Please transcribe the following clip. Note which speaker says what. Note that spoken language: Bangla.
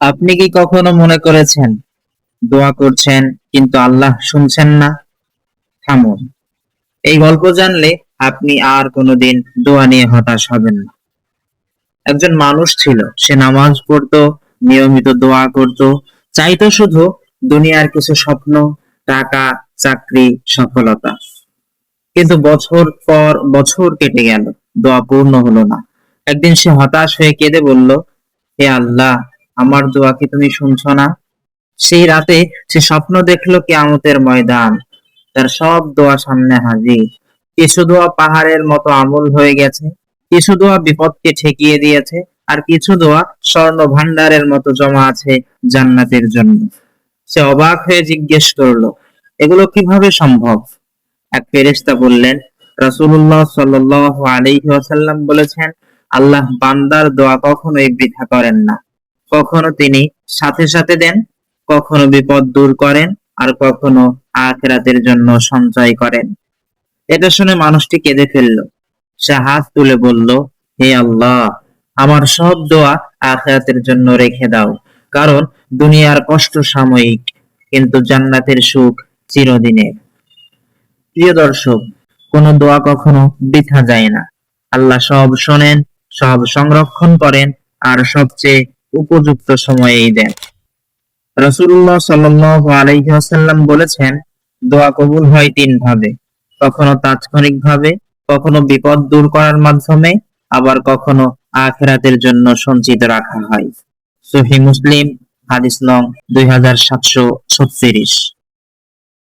Speaker 1: আপনি কি কখনো মনে করেছেন, দোয়া করছেন, কিন্তু আল্লাহ শুনছেন না? থামুন। এই গল্প জানলে আপনি আর কোনোদিন দোয়া নিয়ে হতাশ হবেন না। একজন মানুষ ছিল, সে নামাজ পড়তো, নিয়মিত দোয়া করত, চাইতো শুধু দুনিয়ার কিছু স্বপ্ন, টাকা, চাকরি, সফলতা। কিন্তু বছর পর বছর কেটে গেল, দোয়া পূর্ণ হলো না। একদিন সে হতাশ হয়ে কেঁদে বলল, হে আল্লাহ আমার দোয়া কি তুমি শুনছো না? সেই রাতে সে স্বপ্ন দেখল কেয়ামতের ময়দান। তার সব দোয়া সামনে হাজির। কিছু দোয়া পাহাড়ের মতো আমল হয়ে গেছে। কিছু দোয়া বিপদকে ঠেকিয়ে দিয়েছে। আর কিছু দোয়া স্বর্ণ ভান্ডারের মতো জমা আছে জান্নাতের জন্য। সে অবাক হয়ে জিজ্ঞেস করল, এগুলো কীভাবে সম্ভব? এক ফেরেশতা বললেন, রাসূলুল্লাহ সাল্লাল্লাহু আলাইহি ওয়াসাল্লাম বলেছেন, আল্লাহ বান্দার দোয়া কখনোই বৃথা করেন না। কখনো তিনি সাথে সাথে দেন, কখনো বিপদ দূর করেন আর কখনো আখিরাতের জন্য সঞ্চয় করেন। এটা শুনে মানুষটি কেঁদে ফেলল। সে হাত তুলে বলল, হে আল্লাহ, আমার সব দোয়া আখিরাতের জন্য রেখে দাও, কারণ দুনিয়ার কষ্ট সাময়িক, কিন্তু জান্নাতের সুখ চিরদিনের। প্রিয় দর্শক, কোনো দোয়া কখনো বৃথা যায় না। আল্লাহ সব শোনেন, সব সংরক্ষণ করেন, আর সবচেয়ে উপযুক্ত সময়েই দেন। রসুল্লাহ সাল্লাল্লাহু আলাইসাল্লাম বলেছেন, দোয়া কবুল হয় তিন ভাবে কখনো তাৎক্ষণিক ভাবে কখনো বিপদ দূর করার মাধ্যমে, আবার কখনো আখেরাতের জন্য সঞ্চিত রাখা হয়। সহি মুসলিম, হাদিস নং দুই হাজার সাতশো ছত্রিশ।